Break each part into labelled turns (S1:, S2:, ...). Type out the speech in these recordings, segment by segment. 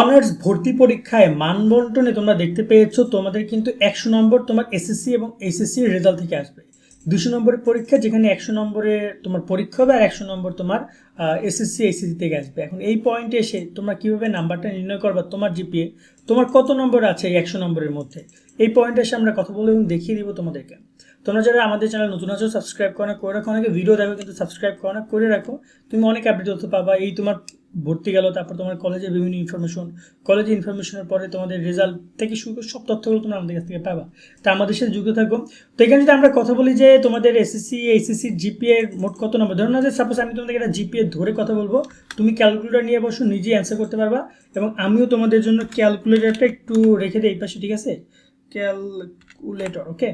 S1: Honours ভর্তি পরীক্ষায় মানবন্টনে তোমরা দেখতে পেয়েছ, তোমাদের কিন্তু একশো নম্বর তোমার এসএসসি এবং এইচএসসি রেজাল্ট থেকে আসবে। দুশো নম্বরের পরীক্ষা, যেখানে একশো নম্বরে তোমার পরীক্ষা হবে আর একশো নম্বর তোমার এসএসসি এইচএসসি থেকে আসবে। এখন এই পয়েন্টে এসে তোমরা কীভাবে নাম্বারটা নির্ণয় করবা, তোমার জিপিএ তোমার কত নম্বর আছে এই একশো নম্বরের মধ্যে? এই পয়েন্টে এসে আমরা কথা বলব এবং দেখিয়ে দিব তোমাদেরকে। তোমরা যারা আমাদের চ্যানেল নতুন আছো সাবস্ক্রাইব করো না, করে রাখো। অনেকে ভিডিও দেখো, কিন্তু সাবস্ক্রাইব করো না, করে রাখো। তুমি অনেক আপডেট হতে পাবা। এই তোমার ভর্তি গেল, তারপর তোমার কলেজের বিভিন্ন ইনফরমেশন কলেজে ইনফরমেশনের পরে তোমাদের রেজাল্ট থেকে শুরু করে সব তথ্যগুলো তোমরা আমাদের কাছ থেকে পাবা। তা আমাদের সাথে যুক্ত থাকো। তো এখানে যদি আমরা কথা বলি যে তোমাদের এসএসসি এইচএসসি জিপিএ মোট কত নম্বর? ধরুন না যে সাপোজ আমি তোমাদের একটা জিপিএ ধরে কথা বলব, তুমি ক্যালকুলেটর নিয়ে বসো নিজে অ্যান্সার করতে পারবা এবং আমিও তোমাদের জন্য ক্যালকুলেটরটা একটু রেখে দিই এই পাশে, ঠিক আছে? ক্যালকুলেটর ওকে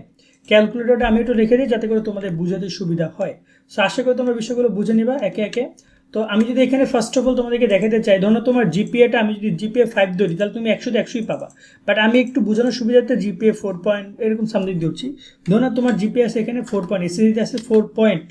S1: ক্যালকুলেটরটা আমি একটু রেখে দিই যাতে করে তোমাদের বুঝাতে সুবিধা হয়। সো আশা করি তোমরা বিষয়গুলো বুঝে নিবা, একে একে। তো আমি যদি এখানে ফার্স্ট অফ অল তোমাদেরকে দেখাতে চাই, ধরো তোমার জিপিএটা আমি যদি জিপিএ ফাইভ ধরি, তাহলে তুমি একশো একশোই পাবা। বাট আমি একটু বোঝানোর সুবিধাতে জিপিএ ফোর পয়েন্ট এরকম সামনে দিচ্ছি ধরো তোমার জিপিএ আছে এখানে ফোর পয়েন্ট এসএসিতে আছে ফোর পয়েন্ট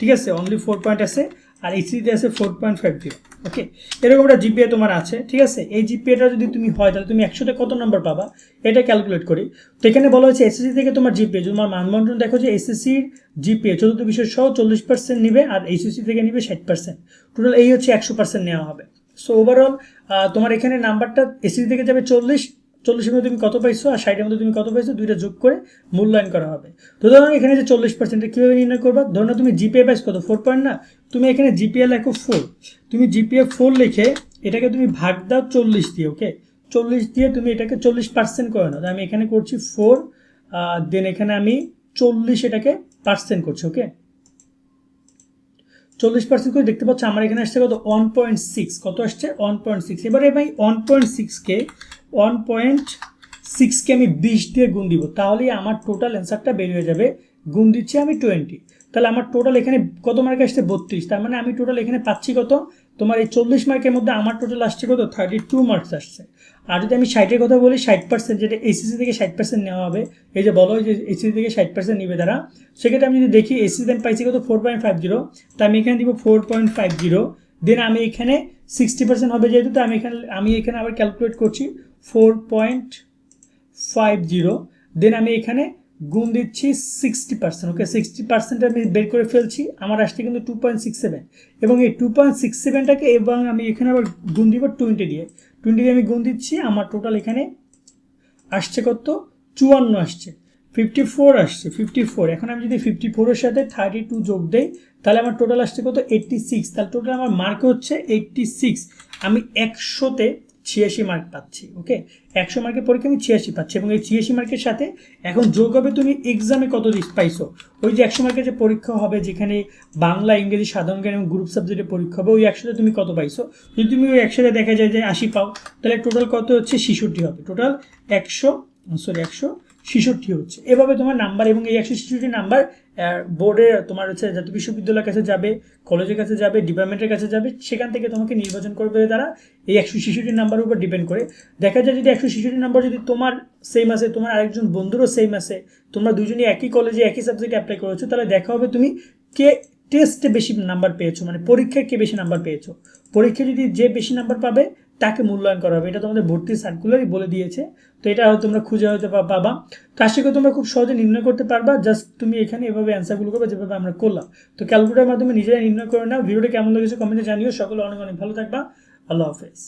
S1: ঠিক আছে? অনলি ফোর পয়েন্ট আছে। আর এইচসিতে আছে four point five zero okay এরকম একটা জিপিএ তোমার আছে, ঠিক আছে? এই জিপিএটা যদি তুমি হয়, তাহলে তুমি একশোতে কত নম্বর পাবা? এটা ক্যালকুলেট করি। তো এখানে বলা হয়েছে এসএসসি থেকে তোমার জিপিএ তোমার মানবন্টন দেখো যে এসএসসির জিপিএ চতুর্থ বিষয় সহ চল্লিশ পার্সেন্ট নিবে আর এইচএসসি থেকে নিবে ষাট পার্সেন্ট টোটাল এই হচ্ছে একশো পার্সেন্ট নেওয়া হবে। সো ওভারঅল তোমার এখানে নাম্বারটা এসএসসি থেকে যাবে চল্লিশ চল্লিশের মধ্যে তুমি কত পাইছো আর ষাটের মধ্যে তুমি কত পাইছো, দুইটা যোগ করে মূল্যায়ন করা হবে। তো ধরো এখানে যে চল্লিশ পার্সেন্ট কীভাবে নির্ণয় করবা? ধরো তুমি জিপিএ পাইছো কত? ফোর পয়েন্ট না? তুমি এখানে জিপিএ লেখো ফোর তুমি জিপিএ ফোর লিখে এটাকে তুমি ভাগ দাও চল্লিশ দিয়ে ওকে চল্লিশ দিয়ে তুমি এটাকে চল্লিশ পার্সেন্ট করে নাও। আমি এখানে করছি ফোর দেন এখানে আমি চল্লিশ এটাকে পার্সেন্ট করছি ওকে চল্লিশ পার্সেন্ট করে দেখতে পাচ্ছ, আমার এখানে আসছে কত? ওয়ান পয়েন্ট সিক্স কত আসছে? ওয়ান পয়েন্ট সিক্স এবারে ভাই ওয়ান পয়েন্ট সিক্সকে ওয়ান পয়েন্ট সিক্সকে আমি বিশ দিয়ে গুণ দিব। তাহলেই আমার টোটাল অ্যান্সারটা বের হয়ে যাবে। গুণ দিচ্ছি আমি টোয়েন্টি তাহলে আমার টোটাল এখানে কত মার্কে আসছে? বত্রিশ। তার মানে আমি টোটাল এখানে পাচ্ছি কত? তোমার এই চল্লিশ মার্কের মধ্যে আমার টোটাল আসছে কত? থার্টি টু মার্কস আসছে। আর যদি আমি ষাটের কথা বলি, ষাট পার্সেন্ট যেটা এসিসি থেকে ষাট পার্সেন্ট নেওয়া হবে, এই যে বলো যে এসিসি থেকে ষাট পার্সেন্ট নিবে তারা, সেক্ষেত্রে আমি যদি দেখি এসিসিতে আমি পাইছি কত? ফোর পয়েন্ট ফাইভ জিরো তা আমি এখানে দিব four point five zero then আমি এখানে সিক্সটি পার্সেন্ট হবে যেহেতু, তো আমি এখানে আমি এখানে আবার ক্যালকুলেট করছি four point five zero then আমি এখানে গুণ দিচ্ছি sixty percent okay sixty percent আমি বের করে ফেলছি, আমার আসছে কিন্তু টু পয়েন্ট সিক্স সেভেন এবং এই টু পয়েন্ট সিক্স সেভেনটাকে এবং আমি এখানে আবার গুণ দিব টোয়েন্টি দিয়ে। টোয়েন্টি দিয়ে আমি গুণ দিচ্ছি, আমার টোটাল এখানে আসছে কত? চুয়ান্ন আসছে। ফিফটি ফোর আসছে ফিফটি ফোর এখন আমি যদি ফিফটি ফোরের সাথে থার্টি টু যোগ দেই, তাহলে আমার টোটাল আসছে কত? এইট্টি সিক্স তাহলে টোটাল আমার মার্ক হচ্ছে এইট্টি সিক্স আমি একশোতে ছিয়াশি মার্ক পাচ্ছি ওকে একশো মার্কের পরীক্ষা আমি ছিয়াশি পাচ্ছি এবং এই ছিয়াশি মার্কের সাথে এখন যোগ হবে তুমি এক্সামে কত পাইছো? ওই যে একশো মার্কের যে পরীক্ষা হবে যেখানে বাংলা, ইংরেজি, সাধারণ জ্ঞান এবং গ্রুপ সাবজেক্টের পরীক্ষা হবে, ওই একশোতে তুমি কত পাইছো? যদি তুমি ওই একসাথে দেখা যায় যে আশি পাও, তাহলে টোটাল কত হচ্ছে? ছিষট্টি হবে। টোটাল একশো সরি একশো ছেষট্টি হচ্ছে। এভাবে তোমার নাম্বার এবং এই একশো ছেষট্টি নাম্বার বোর্ডে তোমার হচ্ছে জাতীয় বিশ্ববিদ্যালয়ের কাছে যাবে কলেজের কাছে যাবে ডিপার্টমেন্টের কাছে যাবে, সেখান থেকে তোমাকে নির্বাচন করবে তারা। এই একশো শিশুটির নাম্বারের উপর ডিপেন্ড করে। দেখা যায় যদি একশো শিশুটির নাম্বার যদি তোমার সেম আছে, তোমার আরেকজন বন্ধুরও সেম আছে, তোমরা দুজনই একই কলেজে একই সাবজেক্টে অ্যাপ্লাই করেছ, তাহলে দেখা হবে তুমি কে টেস্টে বেশি নাম্বার পেয়েছ মানে পরীক্ষায় কে বেশি নাম্বার পেয়েছ। পরীক্ষায় যদি যে বেশি নাম্বার পাবে তাকে মূল্যায়ন করা হবে। এটা তোমাদের ভর্তি সার্কুলারই বলে দিয়েছে। তো এটা তোমরা খুঁজে হয়তো পাবা। তো আশা করি তোমরা খুব সহজে নির্ণয় করতে পারবা। জাস্ট তুমি এখানে এভাবে অ্যান্সারগুলো করবে যেভাবে আমরা করলাম। তো ক্যালকুলেটার মাধ্যমে নিজেরাই নির্ণয় করে নাও। ভিডিওটা কেমন লেগেছে কমেন্টে জানিও। সকলে অনেক অনেক ভালো থাকবা। আল্লাহ হাফেজ।